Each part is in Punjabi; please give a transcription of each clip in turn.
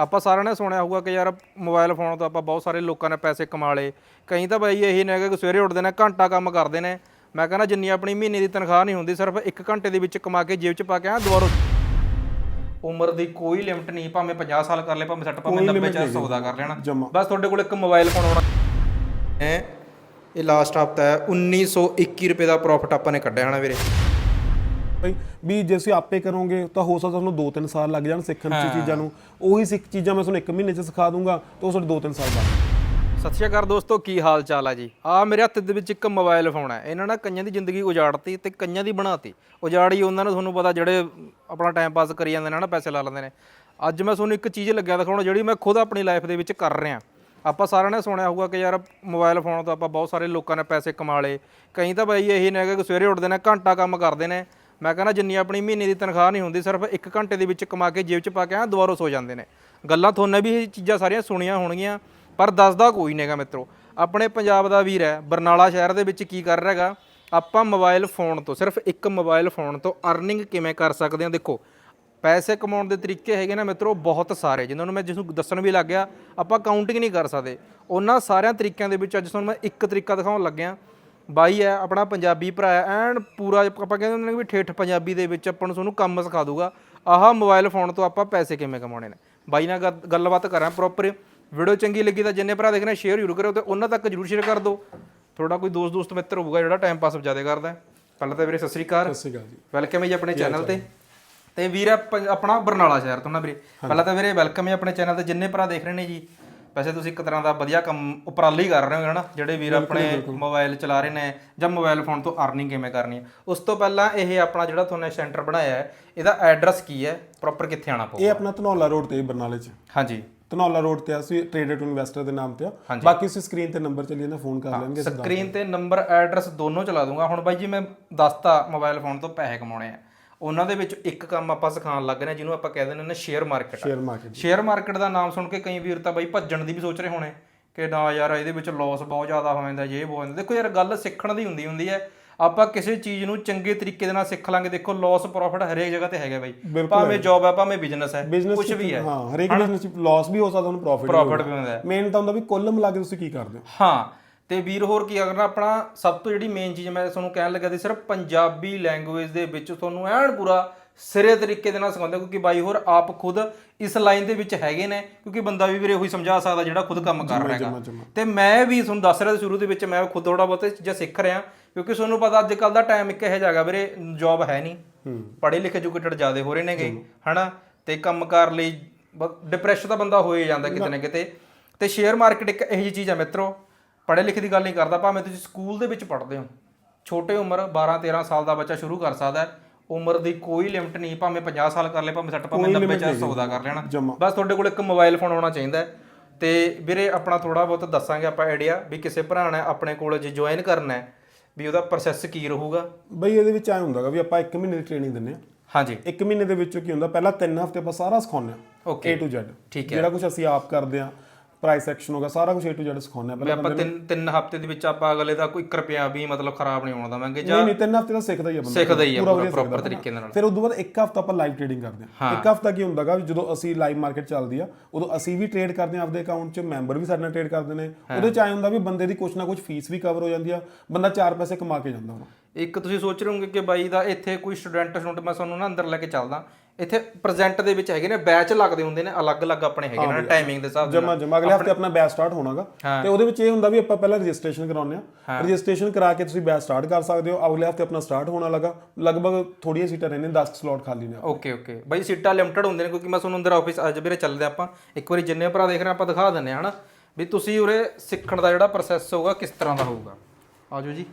ਆਪਾਂ ਸਾਰਿਆਂ ਨੇ ਸੁਣਿਆ ਹੋਊਗਾ ਕਿ ਯਾਰ ਮੋਬਾਈਲ ਫੋਨ ਤੋਂ ਆਪਾਂ ਬਹੁਤ ਸਾਰੇ ਲੋਕਾਂ ਨੇ ਪੈਸੇ ਕਮਾ ਲਏ। ਕਈ ਤਾਂ ਬਾਈ ਇਹੀ ਨੇ ਕਿ ਸਵੇਰੇ ਉੱਠਦੇ ਨੇ ਘੰਟਾ ਕੰਮ ਕਰਦੇ ਨੇ। ਮੈਂ ਕਹਿੰਦਾ ਜਿੰਨੀ ਆਪਣੀ ਮਹੀਨੇ ਦੀ ਤਨਖਾਹ ਨਹੀਂ ਹੁੰਦੀ ਸਿਰਫ 1 ਘੰਟੇ ਦੇ ਵਿੱਚ ਕਮਾ ਕੇ ਜੇਬ 'ਚ ਪਾ ਕੇ ਆ ਦੁਬਾਰਾ। ਉਮਰ ਦੀ ਕੋਈ ਲਿਮਟ ਨਹੀਂ ਭਾਵੇਂ 50 ਸਾਲ ਕਰ ਲੈ ਭਾਵੇਂ 60 ਭਾਵੇਂ 90 ਚਾਹੇ 100 ਦਾ ਕਰ ਲੈਣਾ। ਬਸ ਤੁਹਾਡੇ ਕੋਲ ਇੱਕ ਮੋਬਾਈਲ ਫੋਨ ਹੋਣਾ। ਹੈ? ਇਹ ਲਾਸਟ ਹਫਤਾ ਹੈ 1921 ਰੁਪਏ ਦਾ ਪ੍ਰੋਫਿਟ ਆਪਾਂ ਨੇ ਕੱਢਿਆ ਹਨਾ ਵੀਰੇ। ਬਈ ਵੀ ਜੇ ਤੁਸੀਂ ਆਪੇ ਕਰੋਗੇ ਤਾਂ ਹੋ ਸਕਦਾ ਤੁਹਾਨੂੰ 2-3 ਸਾਲ ਲੱਗ ਜਾਣ ਸਿੱਖਣ ਚ ਚੀਜ਼ਾਂ ਨੂੰ। ਉਹੀ ਸਿੱਖ ਚੀਜ਼ਾਂ ਮੈਂ ਤੁਹਾਨੂੰ 1 ਮਹੀਨੇ ਚ ਸਿਖਾ ਦੂੰਗਾ ਤਾਂ ਉਹ ਤੁਹਾਡੇ 2-3 ਸਾਲ ਬਾਅਦ। ਸਤਿ ਸ਼੍ਰੀ ਅਕਾਲ ਦੋਸਤੋ ਕੀ ਹਾਲ ਚਾਲ ਆ ਜੀ? ਆ ਮੇਰੇ ਹੱਥ ਦੇ ਵਿੱਚ ਇੱਕ ਮੋਬਾਈਲ ਫੋਨ ਹੈ ਇਹਨਾਂ ਨੇ ਕਈਆਂ ਦੀ ਜ਼ਿੰਦਗੀ ਉਜਾੜਤੀ ਤੇ ਕਈਆਂ ਦੀ ਬਣਾਤੀ। ਉਜਾੜੀ ਉਹਨਾਂ ਨੂੰ ਤੁਹਾਨੂੰ ਪਤਾ ਜਿਹੜੇ ਆਪਣਾ ਟਾਈਮ ਪਾਸ ਕਰੀ ਜਾਂਦੇ ਨੇ ਨਾ ਪੈਸੇ ਲਾ ਲੈਂਦੇ ਨੇ। ਅੱਜ ਮੈਂ ਤੁਹਾਨੂੰ ਇੱਕ ਚੀਜ਼ ਲੱਗਿਆ ਦਿਖਾਉਣ ਜਿਹੜੀ ਮੈਂ ਖੁਦ ਆਪਣੀ ਲਾਈਫ ਦੇ ਵਿੱਚ ਕਰ ਰਿਹਾ। ਆਪਾਂ ਸਾਰਿਆਂ ਨੇ ਸੁਣਿਆ ਹੋਊਗਾ ਕਿ ਯਾਰ ਮੋਬਾਈਲ ਫੋਨ ਤੋਂ ਆਪਾਂ ਬਹੁਤ ਸਾਰੇ ਲੋਕਾਂ ਨੇ ਪੈਸੇ ਕਮਾ ਲਏ। ਕਈ ਤਾਂ ਬਾਈ ਇਹੀ ਨੇ ਕਿ ਸਵੇਰੇ ਉੱਠਦੇ ਨੇ ਘੰਟਾ ਕੰਮ ਕਰਦੇ ਨੇ। ਮੈਂ ਕਹਿੰਦਾ ਜਿੰਨੀ ਆਪਣੀ ਮਹੀਨੇ ਦੀ ਤਨਖਾਹ ਨਹੀਂ ਹੁੰਦੀ, ਸਿਰਫ 1 ਘੰਟੇ ਦੇ ਵਿੱਚ ਕਮਾ ਕੇ ਜੇਬ 'ਚ ਪਾ ਕੇ ਆ ਦੁਬਾਰਾ ਸੋ ਜਾਂਦੇ ਨੇ। ਗੱਲਾਂ ਤੁਹਾਨੂੰ ਵੀ ਇਹ ਚੀਜ਼ਾਂ ਸਾਰੀਆਂ ਸੁਣੀਆਂ ਹੋਣਗੀਆਂ, ਪਰ ਦੱਸਦਾ ਕੋਈ ਨਹੀਂਗਾ ਮਿੱਤਰੋ। ਆਪਣੇ ਪੰਜਾਬ ਦਾ ਵੀਰ ਹੈ, ਬਰਨਾਲਾ ਸ਼ਹਿਰ ਦੇ ਵਿੱਚ ਕੀ ਕਰ ਰਿਹਾ ਹੈਗਾ? ਆਪਾਂ ਮੋਬਾਈਲ ਫੋਨ ਤੋਂ, ਸਿਰਫ ਇੱਕ ਮੋਬਾਈਲ ਫੋਨ ਤੋਂ ਅਰਨਿੰਗ ਕਿਵੇਂ ਕਰ ਸਕਦੇ ਹਾਂ? ਦੇਖੋ, ਪੈਸੇ ਕਮਾਉਣ ਦੇ ਤਰੀਕੇ ਹੈਗੇ ਨਾ ਮਿੱਤਰੋ, ਬਹੁਤ ਸਾਰੇ, ਜਿਨ੍ਹਾਂ ਨੂੰ ਮੈਂ ਜਿਸ ਨੂੰ ਦੱਸਣ ਵੀ ਲੱਗ ਗਿਆ, ਆਪਾਂ ਕਾਊਂਟਿੰਗ ਨਹੀਂ ਕਰ ਸਕਦੇ। ਉਹਨਾਂ ਸਾਰਿਆਂ ਤਰੀਕਿਆਂ ਦੇ ਵਿੱਚ ਅੱਜ ਤੁਹਾਨੂੰ ਮੈਂ ਇੱਕ ਤਰੀਕਾ ਦਿਖਾਉਣ ਲੱਗਿਆ। ਬਾਈ ਹੈ ਆਪਣਾ ਪੰਜਾਬੀ ਭਰਾ ਹੈ ਐਨ ਪੂਰਾ ਆਪਾਂ ਕਹਿੰਦੇ ਹੁੰਦੇ ਨੇ ਵੀ ਠੇਠ ਪੰਜਾਬੀ ਦੇ ਵਿੱਚ ਆਪਾਂ ਨੂੰ ਤੁਹਾਨੂੰ ਕੰਮ ਸਿਖਾ ਦੂਗਾ ਆਹ ਮੋਬਾਈਲ ਫੋਨ ਤੋਂ ਆਪਾਂ ਪੈਸੇ ਕਿਵੇਂ ਕਮਾਉਣੇ ਨੇ। ਬਾਈ ਨਾਲ ਗੱਲ- ਗੱਲਬਾਤ ਕਰਾਂ ਪ੍ਰੋਪਰ ਵੀਡੀਓ ਚੰਗੀ ਲੱਗੀ ਤਾਂ ਜਿੰਨੇ ਭਰਾ ਦੇਖਣਾ ਸ਼ੇਅਰ ਜ਼ਰੂਰ ਕਰਿਓ ਤੇ ਉਹਨਾਂ ਤੱਕ ਜ਼ਰੂਰ ਸ਼ੇਅਰ ਕਰ ਦਿਓ। ਥੋੜਾ ਕੋਈ ਦੋਸਤ ਦੋਸਤ ਮਿੱਤਰ ਹੋਊਗਾ ਜਿਹੜਾ ਟਾਈਮ ਪਾਸ ਜ਼ਿਆਦਾ ਕਰਦਾ ਹੈ। ਪਹਿਲਾਂ ਤਾਂ ਵੀਰੇ ਸਤਿ ਸ੍ਰੀ ਅਕਾਲ। ਸਤਿ ਸ਼੍ਰੀ ਅਕਾਲ ਜੀ। ਵੈਲਕਮ ਹੈ ਜੀ ਆਪਣੇ ਚੈਨਲ ਤੇ। ਤੇ ਵੀਰ ਆਪ- ਆਪਣਾ ਬਰਨਾਲਾ ਸ਼ਹਿਰ ਤੋਂ ਨਾ ਵੀਰੇ। ਪਹਿਲਾਂ ਤਾਂ ਵੀਰੇ ਵੈਲਕਮ ਹੈ ਆਪਣੇ ਚੈਨਲ ਤੇ। ਜਿੰਨੇ ਭਰਾ ਦੇਖ ਰਹੇ ਨੇ ਜੀ ਵੈਸੇ ਤੁਸੀਂ ਇੱਕ ਤਰ੍ਹਾਂ ਦਾ ਵਧੀਆ ਕੰਮ ਉਪਰਾਲੀ ਕਰ ਰਹੇ ਹੋ ਹਨਾ ਜਿਹੜੇ ਵੀਰ ਆਪਣੇ ਮੋਬਾਈਲ ਚਲਾ ਰਹੇ ਨੇ ਜਾਂ ਮੋਬਾਈਲ ਫੋਨ ਤੋਂ ਅਰਨਿੰਗ ਕਿਵੇਂ ਕਰਨੀ ਹੈ ਉਸ ਤੋਂ ਪਹਿਲਾਂ ਇਹ ਆਪਣਾ ਜਿਹੜਾ ਤੁਹਾਨੂੰ ਸੈਂਟਰ ਬਣਾਇਆ ਹੈ ਇਹਦਾ ਐਡਰੈਸ ਕੀ ਹੈ? ਪ੍ਰੋਪਰ ਕਿੱਥੇ ਆਣਾ ਪਊ ਇਹ ਆਪਣਾ ਧਨੌਲਾ ਰੋਡ ਤੇ ਬਰਨਾਲੇ ਚ। ਹਾਂਜੀ। ਧਨੌਲਾ ਰੋਡ ਤੇ ਅਸੀਂ ਟ੍ਰੇਡਰ ਟੂ ਇਨਵੈਸਟਰ ਦੇ ਨਾਮ ਤੇ ਆ। ਬਾਕੀ ਅਸੀਂ ਸਕਰੀਨ ਤੇ ਨੰਬਰ ਚੱਲੀ ਜਾਂਦਾ ਫੋਨ ਕਰ ਲੈਣਗੇ ਸਕਰੀਨ ਤੇ ਨੰਬਰ ਐਡਰੈਸ ਦੋਨੋਂ ਚਲਾ ਦੂੰਗਾ। ਹੁਣ ਬਾਈ ਜੀ ਮੈਂ ਦੱਸਤਾ ਮੋਬਾਈਲ ਫੋਨ ਤੋਂ ਪੈਸੇ ਕਮਾਉਣੇ ਆ। ਉਹਨਾਂ ਦੇ ਵਿੱਚ ਇੱਕ ਕੰਮ ਆਪਾਂ ਸਿਖਾਉਣ ਲੱਗ ਰਹੇ ਹਾਂ ਜਿਹਨੂੰ ਆਪਾਂ ਕਹਿ ਦਿੰਦੇ ਨੇ share market share market share market ਦਾ ਨਾਮ ਸੁਣ ਕੇ ਕਈ ਵੀਰ ਤਾਂ ਬਾਈ ਭੱਜਣ ਦੀ ਵੀ ਸੋਚ ਰਹੇ ਹੋਣੇ ਕਿ ਨਾ ਯਾਰ ਇਹਦੇ ਵਿੱਚ ਲਾਸ ਬਹੁਤ ਜ਼ਿਆਦਾ ਹੋ ਜਾਂਦਾ ਜੇ ਬਹੁਤ ਜਾਂਦਾ। ਦੇਖੋ ਯਾਰ ਗੱਲ ਸਿੱਖਣ ਦੀ ਹੁੰਦੀ ਹੁੰਦੀ ਹੈ। ਆਪਾਂ ਕਿਸੇ ਚੀਜ਼ ਨੂੰ ਚੰਗੇ ਤਰੀਕੇ ਦੇ ਨਾਲ ਸਿੱਖ ਲਾਂਗੇ ਦੇਖੋ ਲਾਸ ਪ੍ਰੋਫਿਟ ਹਰੇਕ ਜਗ੍ਹਾ ਤੇ ਹੈਗਾ ਬਾਈ। ਭਾਵੇਂ ਜੌਬ ਹੈ ਭਾਵੇਂ ਬਿਜ਼ਨਸ ਹੈ ਕੁਝ ਵੀ ਹੈ। ਹਾਂ ਹਰੇਕ ਬਿਜ਼ਨਸ ਚ ਲਾਸ ਵੀ ਹੋ ਸਕਦਾ ਉਹਨੂੰ ਪ੍ਰੋਫਿਟ ਵੀ ਹੁੰਦਾ। ਮੇਨ ਤਾਂ ਹੁੰਦਾ ਵੀ ਕੁੱਲ ਮਿਲਾ ਕੇ ਤੁਸੀਂ ਕੀ ਕਰਦੇ ਹੋ? ਹਾਂ। ਤੇ ਵੀਰ ਹੋਰ ਕੀ ਕਰਨਾ ਆਪਣਾ ਸਭ ਤੋਂ ਜਿਹੜੀ ਮੇਨ ਚੀਜ਼ ਮੈਂ ਤੁਹਾਨੂੰ ਕਹਿਣ ਲੱਗਾ ਸੀ ਸਿਰਫ ਪੰਜਾਬੀ ਲੈਂਗੁਏਜ ਦੇ ਵਿੱਚ ਤੁਹਾਨੂੰ ਐਨ ਪੂਰਾ ਸਿਰੇ ਤਰੀਕੇ ਦੇ ਨਾਲ ਸਿਖਾਉਂਦੇ ਕਿਉਂਕਿ ਬਾਈ ਹੋਰ ਆਪ ਖੁਦ ਇਸ ਲਾਈਨ ਦੇ ਵਿੱਚ ਹੈਗੇ ਨੇ ਕਿਉਂਕਿ ਬੰਦਾ ਵੀ ਵੀਰੇ ਉਹੀ ਸਮਝਾ ਸਕਦਾ ਜਿਹੜਾ ਖੁਦ ਕੰਮ ਕਰ ਰਿਹਾ ਹੈਗਾ। ਤੇ ਮੈਂ ਵੀ ਤੁਹਾਨੂੰ ਦੱਸ ਰਿਹਾ ਸੀ ਸ਼ੁਰੂ ਦੇ ਵਿੱਚ ਮੈਂ ਖੁਦ ਥੋੜਾ ਬਹੁਤ ਚੀਜ਼ਾਂ ਸਿੱਖ ਰਿਹਾ ਕਿਉਂਕਿ ਤੁਹਾਨੂੰ ਪਤਾ ਅੱਜ ਕੱਲ ਦਾ ਟਾਈਮ ਇੱਕ ਇਹੋ ਜਿਹਾ ਵੀਰੇ ਜੌਬ ਹੈ ਨਹੀਂ। ਪੜ੍ਹੇ ਲਿਖੇ ਐਜੂਕੇਟਡ ਜ਼ਿਆਦਾ ਹੋ ਰਹੇ ਨੇਗੇ ਹਨਾ? ਤੇ ਕੰਮਕਾਰ ਲਈ ਡਿਪਰੈਸ਼ਨ ਦਾ ਬੰਦਾ ਹੋ ਹੀ ਜਾਂਦਾ ਕਿਤੇ ਨਾ। ਕਿਤੇ। ਤੇ ਸ਼ੇਅਰ ਮਾਰਕੀਟ ਇੱਕ ਇਹੋ ਜਿਹੀ ਚੀਜ਼ ਹੈ ਮਿੱਤਰੋ ਪੜ੍ਹੇ ਲਿਖੇ ਦੀ ਗੱਲ ਨਹੀਂ ਕਰਦਾ ਭਾਵੇਂ ਤੁਸੀਂ ਸਕੂਲ ਦੇ ਵਿੱਚ ਪੜ੍ਹਦੇ ਹੋ। ਛੋਟੇ ਉਮਰ 12 13 ਸਾਲ ਦਾ ਬੱਚਾ ਸ਼ੁਰੂ ਕਰ ਸਕਦਾ ਹੈ। ਉਮਰ ਦੀ ਕੋਈ ਲਿਮਟ ਨਹੀਂ ਭਾਵੇਂ 50 ਸਾਲ ਕਰ ਲੈ ਭਾਵੇਂ 60 ਭਾਵੇਂ 90 ਚਾਹੇ 100 ਦਾ ਕਰ ਲੈਣਾ। ਬਸ ਤੁਹਾਡੇ ਕੋਲ ਇੱਕ ਮੋਬਾਈਲ ਫੋਨ ਹੋਣਾ ਚਾਹੀਦਾ ਹੈ। ਤੇ ਵੀਰੇ ਆਪਣਾ ਥੋੜਾ ਬਹੁਤ ਦੱਸਾਂਗੇ ਆਪਾਂ ਆਈਡੀਆ ਵੀ ਕਿਸੇ ਭਰਾ ਨੇ ਆਪਣੇ ਕਾਲਜ ਜੁਆਇਨ ਕਰਨਾ ਹੈ ਵੀ ਉਹਦਾ ਪ੍ਰੋਸੈਸ ਕੀ ਰਹੂਗਾ। ਬਈ ਇਹਦੇ ਵਿੱਚ ਐ ਹੁੰਦਾਗਾ ਵੀ ਆਪਾਂ 1 ਮਹੀਨੇ ਦੀ ਟ੍ਰੇਨਿੰਗ ਦਿੰਨੇ ਆ ਹਾਂਜੀ। 1 ਮਹੀਨੇ ਦੇ ਵਿੱਚੋਂ ਕੀ ਹੁੰਦਾ ਪਹਿਲਾਂ 3 ਹਫ਼ਤੇ ਆਪਾਂ ਸਾਰਾ ਸਿਖਾਉਂਦੇ ਆ Okay. A to Z ਠੀਕ ਜਿਹੜਾ ਕੁਝ ਅਸੀਂ ਆਪ ਕਰਦੇ ਆ ਪ੍ਰਾਈਸ ਐਕਸ਼ਨ ਹੋਗਾ ਸਾਰਾ ਕੁਝ A to Z ਵੀ ਪਹਿਲਾਂ ਆਪਾਂ ਤਿੰਨ ਤਿੰਨ ਹਫ਼ਤੇ ਦੇ ਵਿੱਚ ਆਪਾਂ ਅਗਲੇ ਦਾ ਕੋਈ 1 ਰੁਪਿਆ ਵੀ ਮਤਲਬ ਖਰਾਬ ਨਹੀਂ ਹੋਣ ਦਵਾਂਗੇ ਜਾਂ ਨਹੀਂ ਨਹੀਂ 3 ਹਫ਼ਤੇ ਦਾ ਸਿੱਖਦਾ ਹੀ ਆ ਬੰਦਾ। ਸਿੱਖਦਾ ਹੀ ਆ ਪੂਰਾ ਪ੍ਰੋਪਰ। ਤਰੀਕੇ ਨਾਲ। ਫਿਰ ਉਦੋਂ ਬਾਅਦ ਇੱਕ ਹਫ਼ਤਾ ਆਪਾਂ ਲਾਈਵ ਟ੍ਰੇਡਿੰਗ ਕਰਦੇ ਆ ਇੱਕ ਹਫ਼ਤਾ ਕੀ ਹੁੰਦਾਗਾ ਜਦੋਂ ਅਸੀਂ ਲਾਈਵ ਮਾਰਕੀਟ ਚੱਲਦੀ ਆ ਉਦੋਂ ਅਸੀਂ ਵੀ ਟ੍ਰੇਡ ਕਰਦੇ ਆ ਆਪਦੇ ਅਕਾਊਂਟ 'ਚ ਮੈਂਬਰ ਵੀ ਸਾਡੇ ਨਾਲ ਟ੍ਰੇਡ ਕਰਦੇ ਨੇ। ਉਹਦੇ 'ਚ ਆਏ ਹੁੰਦਾ ਵੀ ਬੰਦੇ ਦੀ ਕੁਛ ਨਾ ਕੁਛ ਫੀਸ ਵੀ ਕਵਰ ਹੋ ਜਾਂਦੀ ਆ ਬੰਦਾ ਚਾਰ ਪੈਸੇ ਕਮਾ ਕੇ ਜਾਂਦਾ ਹੁਣ। ਇੱਕ ਤੁਸੀਂ ਸੋਚ ਰਹੇ ਹੋਗੇ ਕਿ ਬਾਈ ਦਾ ਇੱਥੇ ਕੋਈ ਸਟੂਡੈਂਟ ਸਟੂਡੈਂਟ ਮੈਂ ਤੁਹਾਨੂੰ ਨਾ ਅੰਦਰ ਲੈ ਕੇ ਚੱਲਦਾ। ਇੱਥੇ ਪ੍ਰੈਜ਼ੈਂਟ ਦੇ ਵਿੱਚ ਹੈਗੇ ਨੇ ਬੈਚ ਲੱਗਦੇ ਹੁੰਦੇ ਨੇ ਅਲੱਗ-ਅਲੱਗ ਆਪਣੇ ਹੈਗੇ ਨੇ ਟਾਈਮਿੰਗ ਦੇ ਹਿਸਾਬ ਨਾਲ ਜਮਾ ਜਮਾ ਅਗਲੇ ਹਫ਼ਤੇ ਆਪਣਾ ਬੈਚ ਸਟਾਰਟ ਹੋਣਾਗਾ। ਤੇ ਉਹਦੇ ਵਿੱਚ ਇਹ ਹੁੰਦਾ ਵੀ ਆਪਾਂ ਪਹਿਲਾਂ ਰਜਿਸਟ੍ਰੇਸ਼ਨ ਕਰਾਉਂਦੇ ਆ ਰਜਿਸਟ੍ਰੇਸ਼ਨ ਕਰਾ ਕੇ ਤੁਸੀਂ ਬੈਚ ਸਟਾਰਟ ਕਰ ਸਕਦੇ ਹੋ। ਅਗਲੇ ਹਫ਼ਤੇ ਆਪਣਾ ਸਟਾਰਟ ਹੋਣਾ ਲੱਗਾ ਲਗਭਗ ਥੋੜੀਆਂ ਸੀਟਾਂ ਰਹਿੰਦੀਆਂ 10 ਸਲੋਟ ਖਾਲੀ ਨੇ। ਓਕੇ ਓਕੇ ਬਾਈ ਸੀਟਾਂ ਲਿਮਟਿਡ ਹੁੰਦੇ ਨੇ ਕਿਉਂਕਿ ਮੈਂ ਤੁਹਾਨੂੰ ਅੰਦਰ ਆਫਿਸ ਅੱਜ ਵੀਰੇ ਚੱਲਦੇ ਆਪਾਂ। ਇੱਕ ਵਾਰੀ ਜਿੰਨੇ ਭਰਾ ਦੇਖ ਰਹੇ ਆਪਾਂ ਦਿਖਾ ਦਿੰਨੇ ਆ ਹਨਾ? ਵੀ ਤੁਸੀਂ ਉਰੇ ਸਿੱਖਣ ਦਾ ਜਿਹੜਾ ਪ੍ਰੋਸੈਸ ਹੋਊਗਾ ਕਿਸ ਤਰ੍ਹਾਂ ਦਾ ਹੋਊਗਾ? ਆਜੋ ਜੀ।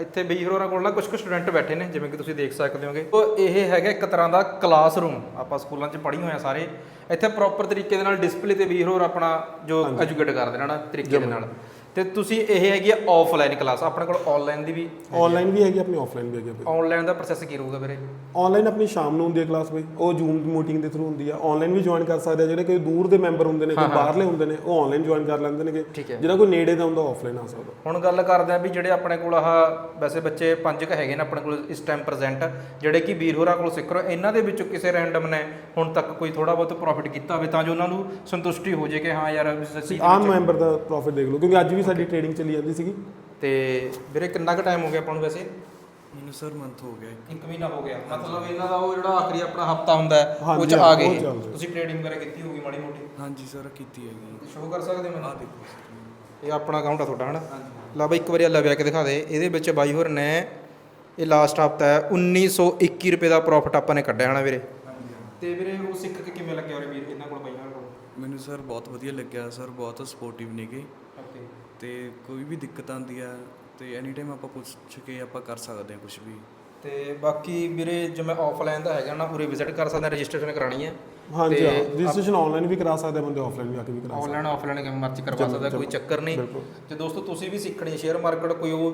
ਇੱਥੇ ਬਈ ਹੋਰਾਂ ਕੋਲ ਨਾ ਕੁਝ ਕੁ ਸਟੂਡੈਂਟ ਬੈਠੇ ਨੇ ਜਿਵੇਂ ਕਿ ਤੁਸੀਂ ਦੇਖ ਸਕਦੇ ਹੋਗੇ। ਉਹ ਇਹ ਹੈਗਾ ਇੱਕ ਤਰ੍ਹਾਂ ਦਾ ਕਲਾਸਰੂਮ ਆਪਾਂ ਸਕੂਲਾਂ 'ਚ ਪੜ੍ਹੀ ਹੋਏ ਆ ਸਾਰੇ। ਇੱਥੇ ਪ੍ਰੋਪਰ ਤਰੀਕੇ ਦੇ ਨਾਲ ਡਿਸਪਲੇ ਤੇ ਵੀ ਹੋਰ ਆਪਣਾ ਜੋ ਐਜੂਕੇਟ ਕਰਦੇ ਨੇ ਨਾ ਤਰੀਕੇ ਦੇ ਨਾਲ। ਤੇ ਤੁਸੀਂ ਇਹ ਹੈਗੀ ਆ ਆਫਲਾਈਨ ਕਲਾਸ ਆਪਣੇ ਕੋਲ ਆਨਲਾਈਨ ਦੀ ਵੀ ਆਨਲਾਈਨ ਵੀ ਹੈਗੀ ਆਪਣੀ ਆਫਲਾਈਨ ਵੀ ਹੈਗੀ ਬਈ। ਆਨਲਾਈਨ ਦਾ ਪ੍ਰੋਸੈਸ ਕੀ ਰਹੂਗਾ ਵੀਰੇ? ਆਨਲਾਈਨ ਆਪਣੀ ਸ਼ਾਮ ਨੂੰ ਹੁੰਦੀ ਹੈ ਕਲਾਸ ਬਈ। ਉਹ ਜ਼ੂਮ ਮੀਟਿੰਗ ਦੇ ਥਰੂ ਹੁੰਦੀ ਆ। ਆਨਲਾਈਨ ਵੀ ਜੁਆਇਨ ਕਰ ਸਕਦੇ ਆ ਜਿਹੜੇ ਕੋਈ ਦੂਰ ਦੇ ਮੈਂਬਰ ਹੁੰਦੇ ਨੇ ਕੋਈ ਬਾਹਰਲੇ ਹੁੰਦੇ ਨੇ ਉਹ ਆਨਲਾਈਨ ਜੁਆਇਨ ਕਰ ਲੈਂਦੇ ਹੈ। ਜਿਹੜਾ ਕੋਈ ਨੇੜੇ ਦਾ ਹੁੰਦਾ ਆਫਲਾਈਨ ਆ ਸਕਦਾ। ਹੁਣ ਗੱਲ ਕਰਦੇ ਆ ਵੀ ਜਿਹੜੇ ਆਪਣੇ ਕੋਲ ਆਹ ਵੈਸੇ ਬੱਚੇ ਪੰਜ ਕ ਹੈਗੇ ਨੇ ਆਪਣੇ ਕੋਲ ਇਸ ਟਾਈਮ ਪ੍ਰੈਜ਼ੈਂਟ ਜਿਹੜੇ ਕਿ ਵੀਰ ਹੋਰਾਂ ਕੋਲ ਸਿੱਖ ਰਹੇ ਇਹਨਾਂ ਦੇ ਵਿੱਚੋਂ ਕਿਸੇ ਰੈਂਡਮ ਨੇ ਹੁਣ ਤੱਕ ਕੋਈ ਥੋੜਾ ਬਹੁਤ ਪ੍ਰੋਫਿਟ ਕੀਤਾ ਹੋਵੇ ਤਾਂ ਜੋ ਉਹਨਾਂ ਨੂੰ ਸੰਤੁਸ਼ਟੀ ਹੋ ਜੇ ਕਿ ਹਾਂ ਯਾਰ ਆਮ ਮੈਂਬਰ ਦਾ ਪ੍ਰੋਫਿਟ ਦੇਖ ਲਓ ਕਿਉਂਕਿ ਅੱਜ ਵੀ ਸਾਡੀ ਟ੍ਰੇਡਿੰਗ ਚੱਲੀ ਜਾਂਦੀ ਸੀਗੀ। ਤੇ ਵੀਰੇ ਕਿੰਨਾ ਕੁ ਟਾਈਮ ਹੋ ਗਿਆ ਆਪਾਂ ਨੂੰ ਵੈਸੇ? ਮੈਨੂੰ ਸਰ ਮੰਥ ਹੋ ਗਿਆ ਇੱਕ। ਮਹੀਨਾ ਹੋ ਗਿਆ। ਮਤਲਬ ਇਹਨਾਂ ਦਾ ਉਹ ਜਿਹੜਾ ਆਖਰੀ ਆਪਣਾ ਹਫਤਾ ਹੁੰਦਾ ਹੈ ਉਹ ਹਾਂਜੀ, ਚ ਆ ਗਏ। ਤੁਸੀਂ ਟ੍ਰੇਡਿੰਗ ਵਗੈਰਾ ਕੀਤੀ ਹੋਊਗੀ ਮਾੜੀ ਮੋਟੀ? ਹਾਂਜੀ ਸਰ ਕੀਤੀ ਹੈਗੀ ਸ਼ੋਅ ਕਰ ਸਕਦੇ ਮੈਨੂੰ? ਆ ਦੇਖੋ ਇਹ ਆਪਣਾ ਅਕਾਊਂਟ ਆ ਤੁਹਾਡਾ ਹਨਾ? ਲਾ ਬਈ ਇੱਕ ਵਾਰੀ ਅੱਲਾ ਵਿਆ ਕੇ ਦਿਖਾ ਦੇ। ਇਹਦੇ ਵਿੱਚ ਬਾਈ ਹੋਰ ਨੇ ਇਹ ਲਾਸਟ ਹਫਤਾ ਹੈ 1921 ਰੁਪਏ ਦਾ ਪ੍ਰੋਫਿਟ ਆਪਾਂ ਨੇ ਕੱਢਿਆ ਹਨਾ ਵੀਰੇ? ਤੇ ਵੀਰੇ ਉਹ ਸਿੱਖ ਕੇ ਕਿਵੇਂ ਲੱਗਿਆ ਵੀਰੇ ਇਹਨਾਂ ਕੋਲ ਬਾਈਆਂ ਕੋਲ ਮੈਨੂੰ ਸਰ ਬਹੁਤ ਵਧੀਆ ਲੱਗਿਆ। ਸਰ ਬਹੁਤ ਸਪੋਰਟਿਵ ਨੇਗੇ ਓਕੇ ਤੇ ਕੋਈ ਵੀ ਦਿੱਕਤ ਆਉਂਦੀ ਆ ਤੇ ਐਨੀ ਟਾਈਮ ਆਪਾਂ ਪੁੱਛ ਕੇ ਆਪਾਂ ਕਰ ਸਕਦੇ ਹਾਂ ਕੁਝ ਵੀ। ਤੇ ਬਾਕੀ ਵੀਰੇ ਜਿਵੇਂ ਆਫਲਾਈਨ ਦਾ ਹੈਗਾ ਨਾ ਉਰੇ ਵਿਜ਼ਿਟ ਕਰ ਸਕਦੇ ਰਜਿਸਟ੍ਰੇਸ਼ਨ ਕਰਾਣੀ ਹੈ ਹਾਂਜੀ ਹਾਂ ਰਜਿਸਟ੍ਰੇਸ਼ਨ ਆਨਲਾਈਨ ਵੀ ਕਰਾ ਸਕਦੇ ਆ ਬੰਦੇ ਆਫਲਾਈਨ ਵੀ ਆ ਕੇ ਵੀ ਕਰਾ ਆਨਲਾਈਨ ਆਫਲਾਈਨ ਕਿਵੇਂ ਮਰਜ਼ੀ ਕਰਵਾ ਸਕਦਾ ਕੋਈ ਚੱਕਰ ਨਹੀਂ। ਤੇ ਦੋਸਤੋ ਤੁਸੀਂ ਵੀ ਸਿੱਖਣੀ ਸ਼ੇਅਰ ਮਾਰਕੀਟ ਕੋਈ ਉਹ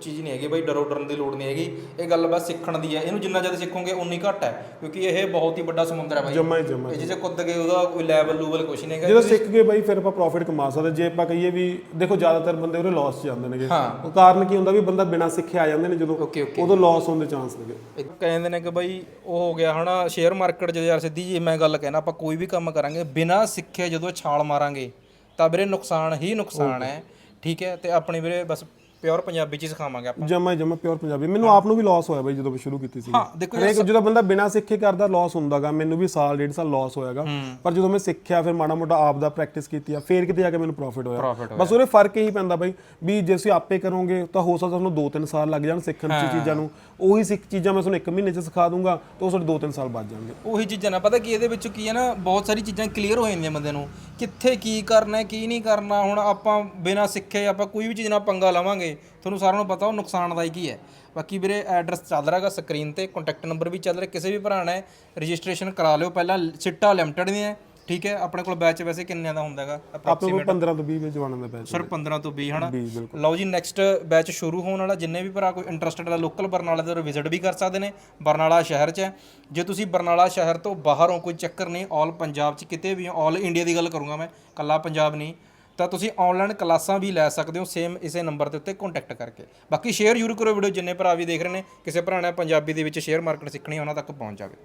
ਚੀਜ਼ ਨਹੀਂ ਹੈਗੀ ਬਈ ਡਰੋ ਡਰਨ ਦੀ ਲੋੜ ਨਹੀਂ ਹੈਗੀ। ਇਹ ਗੱਲ ਬਸ ਸਿੱਖਣ ਦੀ ਹੈ। ਇਹਨੂੰ ਜਿੰਨਾ ਜ਼ਿਆਦਾ ਸਿੱਖੋਗੇ ਉਨੀ ਘੱਟ ਹੈ। ਕਿਉਂਕਿ ਇਹ ਬਹੁਤ ਹੀ ਵੱਡਾ ਸਮੁੰਦਰ ਹੈ ਬਾਈ। ਜਮਾ ਹੀ ਜਮਾ ਇਹ ਜੇ ਕੁੱਦ ਗਏ ਉਹਦਾ ਕੋਈ ਲੈਵਲ ਲੂਵਲ ਕੁਝ ਨਹੀਂ ਹੈਗਾ। ਜਦੋਂ ਸਿੱਖ ਗਏ ਬਾਈ ਫਿਰ ਆਪਾਂ ਪ੍ਰੋਫਿਟ ਕਮਾ ਸਕਦੇ। ਜੇ ਆਪਾਂ ਕਹੀਏ ਵੀ ਦੇਖੋ ਜ਼ਿਆਦਾਤਰ ਬੰਦੇ ਉਹਦੇ ਲਾਸ ਜਾਂਦੇ ਨੇਗੇ। ਉਹ ਕਾਰਨ ਕੀ ਹੁੰਦਾ ਵੀ ਬੰਦਾ ਬਿਨਾਂ ਸਿੱਖੇ ਆ ਜਾਂਦੇ ਨੇ ਜਦੋਂ ਉਦੋਂ ਲਾਸ ਹੋਣ ਦੇ ਚਾਂਸ ਨੇਗੇ। ਕਹਿੰਦੇ ਨੇ ਕਿ ਬਈ ਉਹ ਹੋ ਗਿਆ ਹਨਾ ਸ਼ੇਅਰ ਮਾਰਕੀਟ ਜਦੋਂ ਯਾਰ ਸਿੱਧੀ ਜੀ ਮੈਂ ਗੱਲ ਕਹਿਣਾ ਆਪਾਂ ਕੋਈ ਵੀ ਕੰਮ ਕਰਾਂਗੇ ਬਿਨਾਂ ਸਿੱਖੇ ਜਦੋਂ ਛਾਲ ਮਾਰਾਂਗੇ ਤਾਂ ਵੀਰੇ ਨੁਕਸਾਨ ਹੀ ਨੁਕਸਾਨ ਹੈ। ਠੀਕ ਹੈ ਤੇ ਆਪਣੀ ਵੀਰੇ ਬਸ ਪਿਓਰ ਪੰਜਾਬੀ ਚ ਹੀ ਸਿਖਾਵਾਂਗੇ ਆਪਾਂ। ਜਮਾ ਜਮਾ ਪਿਓਰ ਪੰਜਾਬੀ। ਮੈਨੂੰ ਆਪ ਨੂੰ ਵੀ ਲਾਸ ਹੋਇਆ ਬਾਈ ਜਦੋਂ ਮੈਂ ਸ਼ੁਰੂ ਕੀਤੀ ਸੀ ਹਾਂ ਦੇਖੋ ਹਰੇਕ ਜਦੋਂ ਬੰਦਾ ਬਿਨਾਂ ਸਿੱਖੇ ਕਰਦਾ ਲਾਸ ਹੁੰਦਾਗਾ। ਮੈਨੂੰ ਵੀ ਸਾਲ ਡੇਢ ਸਾਲ ਲਾਸ ਹੋਇਆਗਾ। ਪਰ ਜਦੋਂ ਮੈਂ ਸਿੱਖਿਆ ਫਿਰ ਮਾੜਾ ਮੋਟਾ ਆਪ ਦਾ ਪ੍ਰੈਕਟਿਸ ਕੀਤੀ ਆ ਫਿਰ ਕਿਤੇ ਜਾ ਕੇ ਮੈਨੂੰ ਪ੍ਰੋਫਿਟ ਹੋਇਆ। ਬਸ ਉਹਦੇ ਫ਼ਰਕ ਇਹੀ ਪੈਂਦਾ ਬਾਈ ਵੀ ਜੇ ਤੁਸੀਂ ਆਪੇ ਕਰੋਗੇ ਤਾਂ ਹੋ ਸਕਦਾ ਤੁਹਾਨੂੰ 2-3 ਸਾਲ ਲੱਗ ਜਾਣ ਸਿੱਖਣ ਦੀ ਚੀਜ਼ਾਂ ਨੂੰ। ਉਹੀ ਸਿੱਖ ਚੀਜ਼ਾਂ ਮੈਂ ਤੁਹਾਨੂੰ 1 ਮਹੀਨੇ 'ਚ ਸਿਖਾ ਦੂੰਗਾ ਤਾਂ ਉਹ ਤੁਹਾਡੇ 2-3 ਸਾਲ ਬਚ ਜਾਣਗੇ। ਉਹੀ ਚੀਜ਼ਾਂ ਨਾ ਪਤਾ ਕੀ ਇਹਦੇ ਵਿੱਚ ਕੀ ਹੈ ਨਾ ਬਹੁਤ ਸਾਰੀ ਚੀਜ਼ਾਂ ਕਲੀਅਰ ਹੋ ਜਾਂਦੀਆਂ ਬੰਦੇ ਨੂੰ। ਕਿੱਥੇ ਕੀ ਕਰਨਾ ਹੈ, ਕੀ ਨਹੀਂ ਕਰਨਾ, ਹੁਣ ਆਪਾਂ ਬਿਨਾਂ ਸਿੱਖੇ ਆਪਾਂ ਕੋਈ ਵੀ ਚੀਜ਼ ਨਾਲ ਪੰਗਾ ਲਵਾਂਗੇ, ਤੁਹਾਨੂੰ ਸਾਰਿਆਂ ਨੂੰ ਪਤਾ ਉਹ ਨੁਕਸਾਨਦਾਇਕ ਹੀ ਹੈ। ਬਾਕੀ ਵੀਰੇ ਐਡਰੈਸ ਚੱਲ ਰਿਹਾਗਾ ਸਕਰੀਨ ਤੇ ਕੰਟੈਕਟ ਨੰਬਰ ਵੀ ਚੱਲ ਰਿਹਾ, ਕਿਸੇ ਵੀ ਭਰਾ ਨੇ ਰਜਿਸਟ੍ਰੇਸ਼ਨ ਕਰਾ ਲਿਓ, ਪਹਿਲਾਂ ਸਿੱਟਾ ਲਿਮਟਿਡ ਦੀਆਂ ਠੀਕ ਹੈ ਆਪਣੇ ਕੋਲ ਬੈਚ ਵੈਸੇ ਕਿੰਨਿਆਂ ਦਾ ਹੁੰਦਾ ਹੈਗਾ? ਆਪਣੇ ਕੋਲ 15 ਤੋਂ 20 ਵਿੱਚ ਜਵਾਨਾਂ ਦਾ ਪੈਸਾ ਸਰ 15 ਤੋਂ 20 ਹਨਾ? 20 ਬਿਲਕੁਲ। ਲਓ ਜੀ ਨੈਕਸਟ ਬੈਚ ਸ਼ੁਰੂ ਹੋਣ ਵਾਲਾ ਜਿੰਨੇ ਵੀ ਭਰਾ ਕੋਈ ਇੰਟਰਸਟਿਡ ਹੈ ਲੋਕਲ ਬਰਨਾਲਾ ਦੇ ਵਿਜ਼ਿਟ ਵੀ ਕਰ ਸਕਦੇ ਨੇ। ਬਰਨਾਲਾ ਸ਼ਹਿਰ 'ਚ ਜੇ ਤੁਸੀਂ ਬਰਨਾਲਾ ਸ਼ਹਿਰ ਤੋਂ ਬਾਹਰੋਂ ਕੋਈ ਚੱਕਰ ਨਹੀਂ ਆਲ ਪੰਜਾਬ 'ਚ ਕਿਤੇ ਵੀ ਆਲ ਇੰਡੀਆ ਦੀ ਗੱਲ ਕਰੂੰਗਾ ਮੈਂ ਕੱਲਾ ਪੰਜਾਬ ਨਹੀਂ ਤਾਂ ਤੁਸੀਂ ਆਨਲਾਈਨ ਕਲਾਸਾਂ ਵੀ ਲੈ ਸਕਦੇ ਹੋ ਸੇਮ ਇਸੇ ਨੰਬਰ ਦੇ ਉੱਤੇ ਕੰਟੈਕਟ ਕਰਕੇ। ਬਾਕੀ ਸ਼ੇਅਰ ਜ਼ਰੂਰ ਕਰੋ ਵੀਡੀਓ ਜਿੰਨੇ ਭਰਾ ਵੀ ਦੇਖ ਰਹੇ ਨੇ ਕਿਸੇ ਭਰਾ ਨੇ ਪੰਜਾਬੀ ਦੇ ਵਿੱਚ ਸ਼ੇਅਰ ਮਾਰਕੀਟ ਸਿੱਖਣੀ ਉਹਨਾਂ ਤੱਕ ਪਹੁੰਚ ਜਾਵੇ।